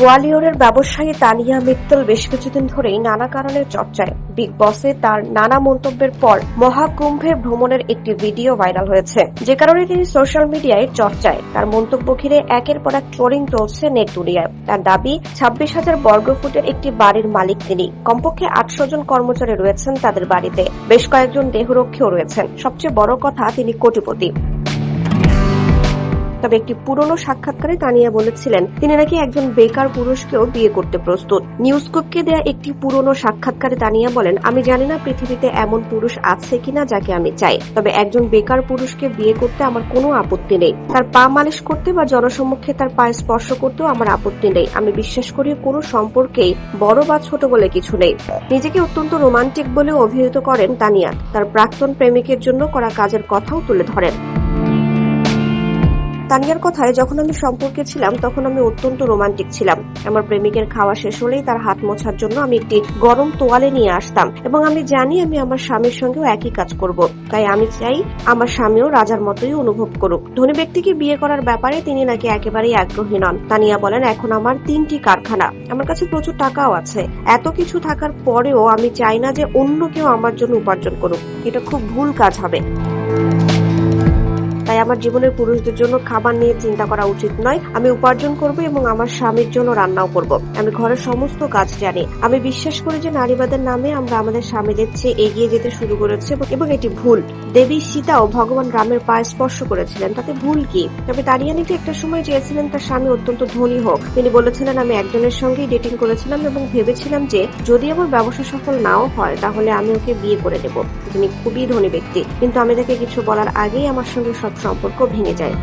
গোয়ালিয়রের ব্যবসায়ী তানিয়া মিত্তল বেশ কিছুদিন ধরেই নানা কারণে চর্চায়। বিগ বসে তার নানা মন্তব্যের পর মহাকুম্ভে ভ্রমণের একটি ভিডিও ভাইরাল হয়েছে, যে কারণে তিনি সোশ্যাল মিডিয়ায় চর্চায়। তার মন্তব্য ঘিরে একের পর এক ট্রোলিং চলছে নেট দুনিয়ায়। তার দাবি, ছাব্বিশ হাজার বর্গফুটের একটি বাড়ির মালিক তিনি। কমপক্ষে আটশো জন কর্মচারী রয়েছেন তাদের বাড়িতে। বেশ কয়েকজন দেহরক্ষীও রয়েছেন। সবচেয়ে বড় কথা তিনি কোটিপতি। তবে একটি পুরনো সাক্ষাৎকারে তানিয়া বলেছিলেন, তিনি নাকি একজন বেকার পুরুষকেও বিয়ে করতে প্রস্তুত। নিউজকুককে দেয়া একটি পুরনো সাক্ষাৎকারে তানিয়া বলেন, আমি জানি না পৃথিবীতে এমন পুরুষ আছে কিনা যাকে আমি চাই, তবে একজন বেকার পুরুষকে বিয়ে করতে আমার কোনো আপত্তি নেই। তার পা মালিশ করতে বা জনসম্মুখে তার পায়ে স্পর্শ করতেও আমার আপত্তি নেই। আমি বিশ্বাস করি কোনো সম্পর্কেই বড় বা ছোট বলে কিছু নেই। নিজেকে অত্যন্ত রোমান্টিক বলে অভিহিত করেন তানিয়া। তার প্রাক্তন প্রেমিকের জন্য করা কাজের কথাও তুলে ধরেন। তানিয়ার কথায় যখন আমি সম্পর্কে ছিলাম, তখন আমি অত্যন্ত রোমান্টিক ছিলাম। আমার প্রেমিকের খাওয়া শেষ হলেই তার হাত মোছার জন্য আমি একটি গরম তোয়ালে নিয়ে আসতাম এবং আমি জানি আমি আমার স্বামীর সঙ্গেও একই কাজ করব। তাই আমি চাই আমার স্বামীও রাজার মতোই অনুভব করুক। ধনী ব্যক্তিকে বিয়ে করার ব্যাপারে তিনি নাকি একেবারেই আগ্রহী নন। তানিয়া বলেন, এখন আমার তিনটি কারখানা। আমার কাছে প্রচুর টাকাও আছে। এত কিছু থাকার পরেও আমি চাই না যে অন্য কেউ আমার জন্য উপার্জন করুক। এটা খুব ভুল কাজ হবে। তাই আমার জীবনের পুরুষদের জন্য খাবার নিয়ে চিন্তা করা উচিত নয়। আমি উপার্জন করব এবং আমার স্বামীর জন্য রান্নাও করব। আমি ঘরের সমস্ত কাজ জানি। আমি বিশ্বাস করি যে নারীবাদের নামে আমরা আমাদের স্বামীদের চেয়ে এগিয়ে যেতে শুরু করেছি এবং- এটি ভুল। দেবী সীতাও ভগবান রামের পায়ে স্পর্শ করেছিলেন। তাতে ভুল কি? তবে তারিয়ানিকে একটা সময় চেয়েছিলেন তার স্বামী অত্যন্ত ধনী হোক। তিনি বলেছিলেন, আমি একজনের সঙ্গেই ডেটিং করেছিলাম এবং ভেবেছিলাম যে যদি আমার ব্যবসা সফল নাও হয়, তাহলে আমি ওকে বিয়ে করে দেব। তিনি খুবই ধনী ব্যক্তি। কিন্তু আমি তাকে কিছু বলার আগেই আমার সঙ্গে সব সম্পর্ক ভেঙে যায়।